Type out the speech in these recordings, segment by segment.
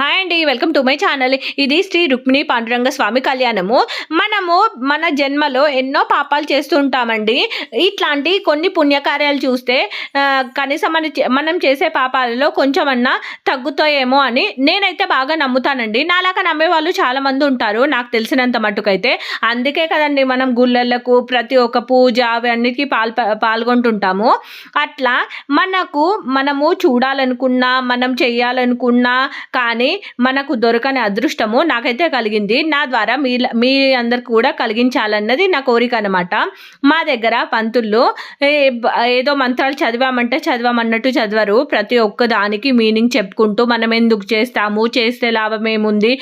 Hi అండి welcome to my channel ఇది శ్రీ రుక్మిణి పాండురంగ స్వామి కళ్యాణము. మనము మన జన్మలో ఎన్నో పాపాలు చేస్తూ ఉంటామండి. ఇట్లాంటి కొన్ని పుణ్యకార్యాలు చూస్తే కనీసం మన చే- మనం చేసే పాపాలలో కొంచెమన్నా తగ్గుతాయేమో అని నేనైతే బాగా నమ్ముతానండి. నాలాగా నమ్మే వాళ్ళు చాలామంది ఉంటారు నాకు తెలిసినంత మట్టుకైతే. అందుకే కదండి మనం గుళ్ళలకు ప్రతి ఒక్క పూజ అవన్నిటికీ పాల్ పాల్గొంటుంటాము. అట్లా మనకు మనము చూడాలనుకున్నా మనం చేయాలనుకున్నా కానీ మనకు దొరకని అదృష్టము నాకైతే కలిగింది. నా ద్వారా మీ మీ అందరికి కూడా కలిగించాలన్నది నా కోరిక అనమాట మా దగ్గర పంతుల్లో ఏదో మంత్రాలు చదివామంటే చదివామన్నట్టు చదవరు. ప్రతి ఒక్క దానికి మీనింగ్ చెప్పుకుంటూ మనం ఎందుకు చేస్తాము చేస్తే లాభం ఏముంది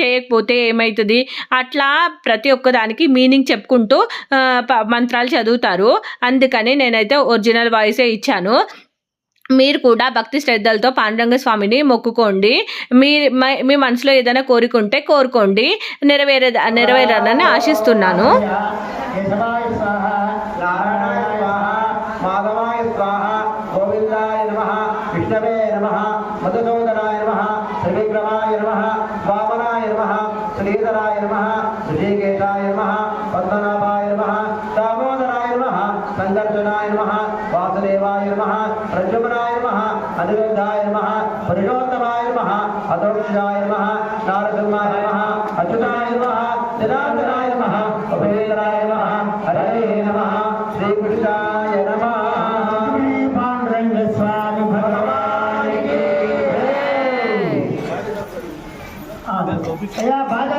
చేయకపోతే ఏమవుతుంది అట్లా ప్రతి ఒక్క దానికి మీనింగ్ చెప్పుకుంటూ ప- మంత్రాలు చదువుతారు. అందుకని నేనైతే ఒరిజినల్ వాయిసే ఇచ్చాను. మీరు కూడా భక్తి శ్రద్ధలతో పాండురంగ స్వామిని మొక్కుకోండి. మీ మీ మనసులో ఏదైనా కోరికుంటే కోరుకోండి. నెరవేరే నెరవేరాలని ఆశిస్తున్నాను. దామోదరాయ నమ నమ వాసుదేవాయ నమ ప్రద్యుమ్నాయ నమ అనిరుద్ధాయ నమ పురుషోత్తమాయ నమ అదోక్షాయ నమ నారసింహాయ నమ అచ్యుతాయ నమ జనార్దనాయ నమ ఉపేంద్రాయ నమ హరే నమ శ్రీకృష్ణాయ నమ అయ్యా బాజా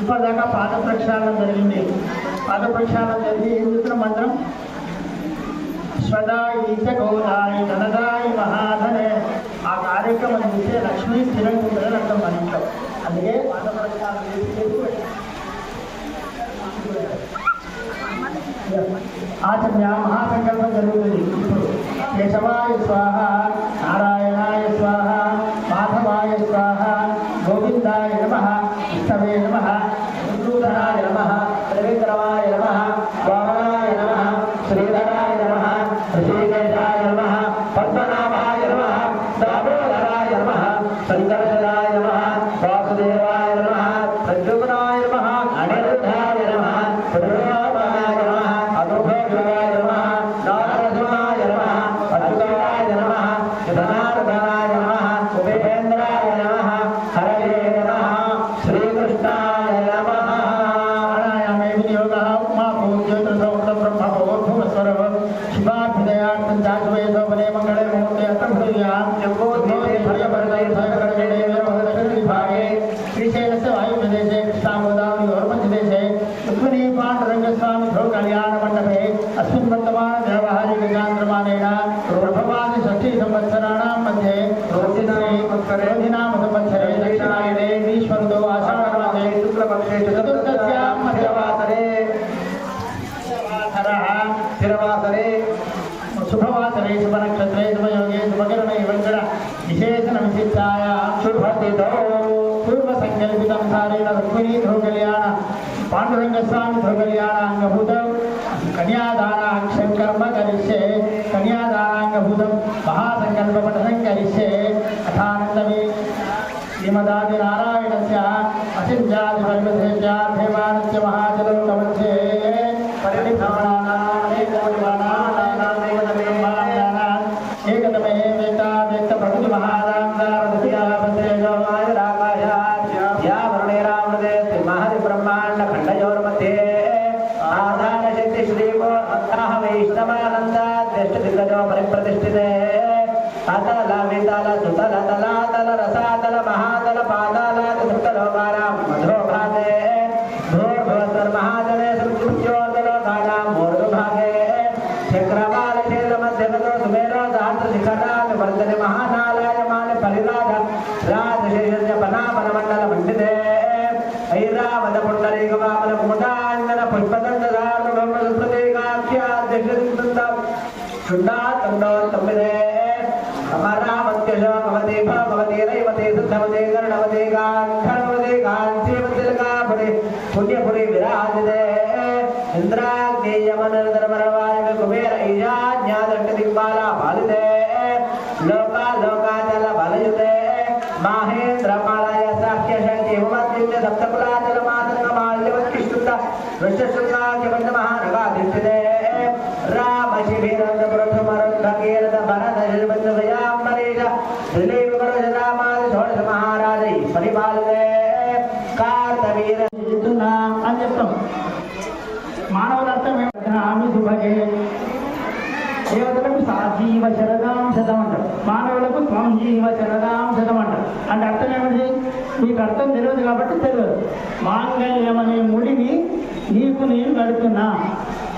ఇప్పటిదాకా పాద ప్రక్షాళన జరిగింది పాద ప్రక్షాళన జరిగి ఏం చెప్తున్న మంత్రం స్వదాయి చ గౌదాయి ధనదాయి మహాధనే. ఆ కార్యక్రమం చూస్తే లక్ష్మీ స్థిరంగా ఉంటుందని అర్థం మన ఇంట్లో. అందుకే పాద ప్రక్షాళన చేసి మహాసంకల్పం జరుగుతుంది. ఇప్పుడు కేశవాయ స్వాహ चान्द्रमानेन प्रभवादि षष्ठी संवत्सराणां मध्ये रोहिणां संवत्सरे కన్యాదానాక్షం కర్మ కరిష్యే కన్యాదానాంగభూతం మహాసంకల్ప పఠనం కరిష్యే అథానందమే రామం జీవ శరదాం శతమంట అంటే అర్థం ఏమిటి? నీకు అర్థం తెలియదు కాబట్టి తెలియదు. మాంగళ్యం అనే ముడిని నీకు నేను గడుతున్నా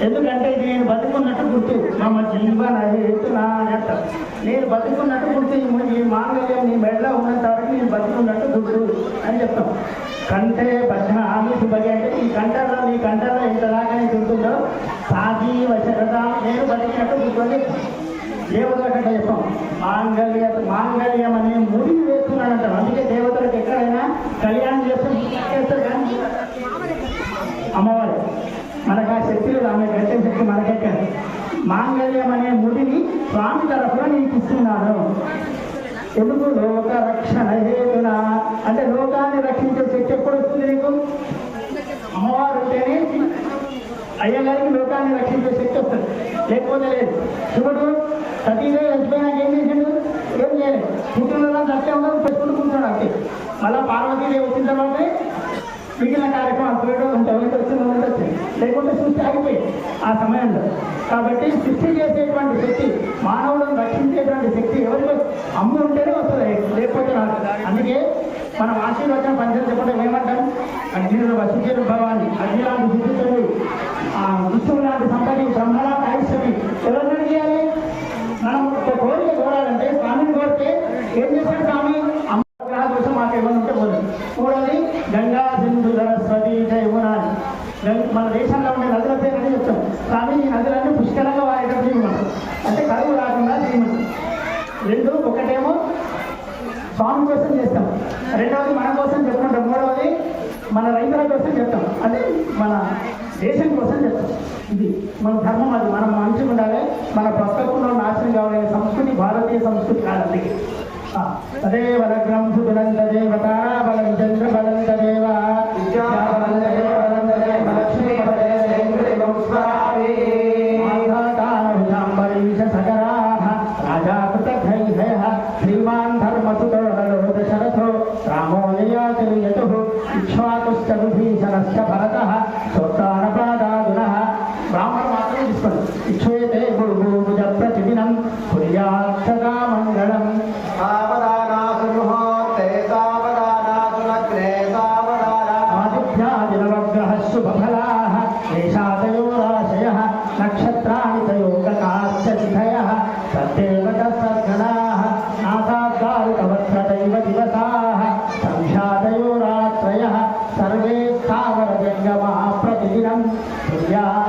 ఎందుకంటే ఇది నేను బతుకున్నట్టు గుర్తు. మమ్మ జీవన ఎత్తునా అని అంటారు నేను బతుకున్నట్టు గుర్తు ఈ ముడి మాంగళ్యం నీ మెడలో ఉన్నంత వరకు నేను బతుకున్నట్టు గుర్తు అని చెప్తాం. కంటే బధ్నామి శుభగే అంటే ఈ కంటలో నీ కంటలో ఇంత దాకా సాజీవ శరదా. నేను బతికినట్టు గుర్తుంది? దేవతలకంటే చెప్పాం మాంగళ్య మాంగళ్యం అనే ముడి వేస్తున్నాడంట. అందుకే దేవతలకు ఎక్కడైనా కళ్యాణం చేస్తాం. చేస్తారు కానీ అమ్మవారు మనకు ఆ శక్తి ఆమె గట్టే శక్తి మనకెక్కడ మాంగళ్యం అనే ముడిని స్వామి తరఫున నీకు ఇస్తున్నాను ఎందుకు? లోక రక్షణ హేతున. అంటే లోకాన్ని రక్షించే శక్తి ఎప్పుడు వస్తుంది నీకు? అమ్మవారు ఉంటేనే అయ్యగారికి లోకాన్ని రక్షించే శక్తి వస్తుంది. లేకపోతే లేదు. శివుడు సతీదే చచ్చిపోయినాక ఏం చేసిండు? ఏం చేయలేదు. పుట్టినరోజు సత్యం ఉండదు పెట్టుకుంటున్నాడు అంతే. మళ్ళీ పార్వతీదేవి వచ్చిన తర్వాత మిగిలిన కార్యక్రమాలు పోయడం ఉంటే ఎవరికి వచ్చింది ఎవరికి వచ్చింది? లేకుంటే సృష్టి ఆగిపోయింది ఆ సమయంలో. కాబట్టి సృష్టి చేసేటువంటి శక్తి మానవులను రక్షించేటువంటి శక్తి ఎవరికి అమ్ము ఉంటేనే వస్తుంది లేకపోతే రాదు. అందుకే మనం ఆశీర్వచన పంచం చెప్పడం ఏమంటాం? అగ్నిలో వసించిన భవాన్ని అగ్ని లాంటి శుద్ధితుడు ఆ విష్ణువు లాంటి సంపది బ్రహ్మలాంటి ఆయుష్యమి ఎవరు చేయాలి మనం ఒక కోరిక కోరాలంటే స్వామిని కోరితే ఏం చేశాడు స్వామి. అమ్మ విగ్రహాల కోసం మాకు ఏమైనా ఉంటే పోదు మూడోది గంగా సింధు సరస్వతి యమున మన దేశంలో ఉండే నదుల పేరు చెప్తాం. కానీ ఈ నదులన్నీ పుష్కలంగా వాడేటప్పుడు చేయమంటాం అంటే కరువు రాకుండా చేయమంటాం రెండు ఒకటేమో స్వామి కోసం చేస్తాం. రెండవది మన కోసం చెప్పుకుంటాం. మూడవది మన రైతుల కోసం చెప్తాం. అంటే మన దేశం కోసం చెప్తాం. ఇది మన ధర్మం అది. మనం మంచిగా ఉండాలి. మన పక్కకుండా నాశనం కావాలి. సంస్కృతి భారతీయ సంస్కృతి కాదు तदेव लग्रम सुबलंद देव ताराबलम चंद्र बलंद देव श्रीमान धर्मसुतोदलोद शरथो रामो ययाति यतुः इक्ष्वाकुश्च विभीषणश्च भरतः सोता Yeah.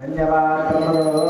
పూర్ణం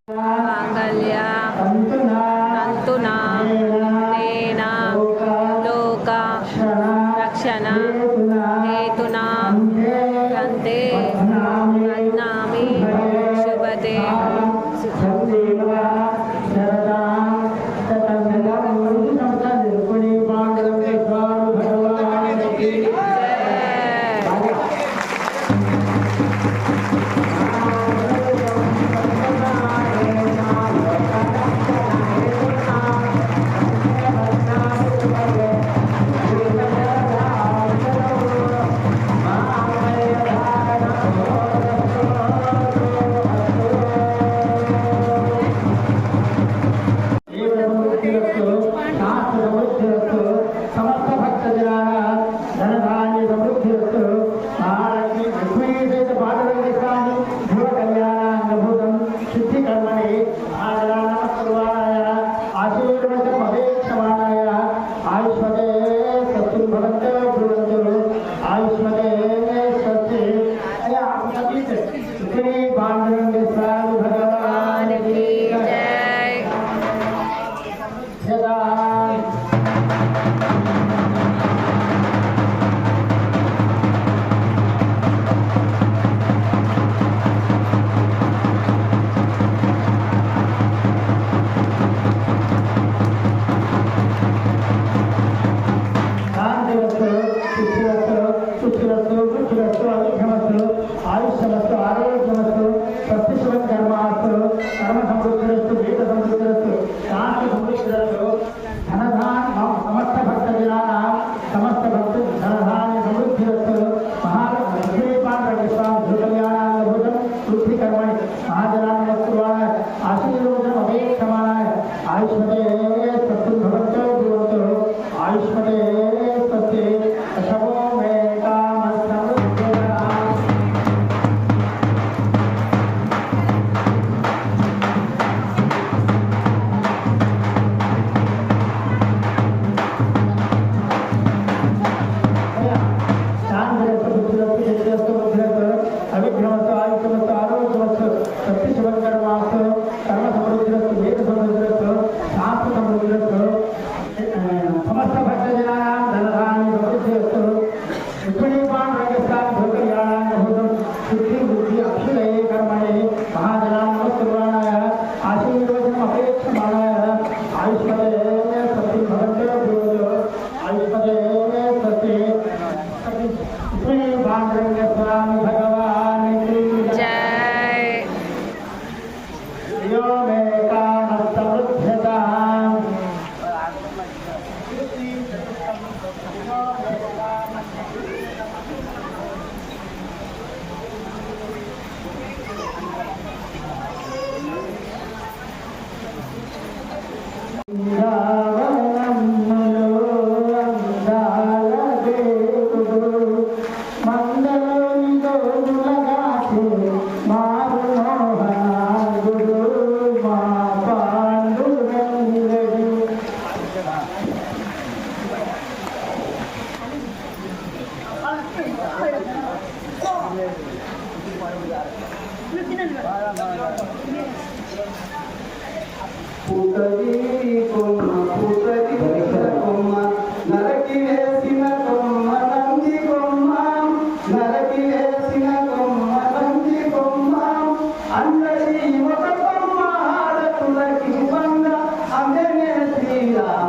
करेंगे स्वामी Hallelujah.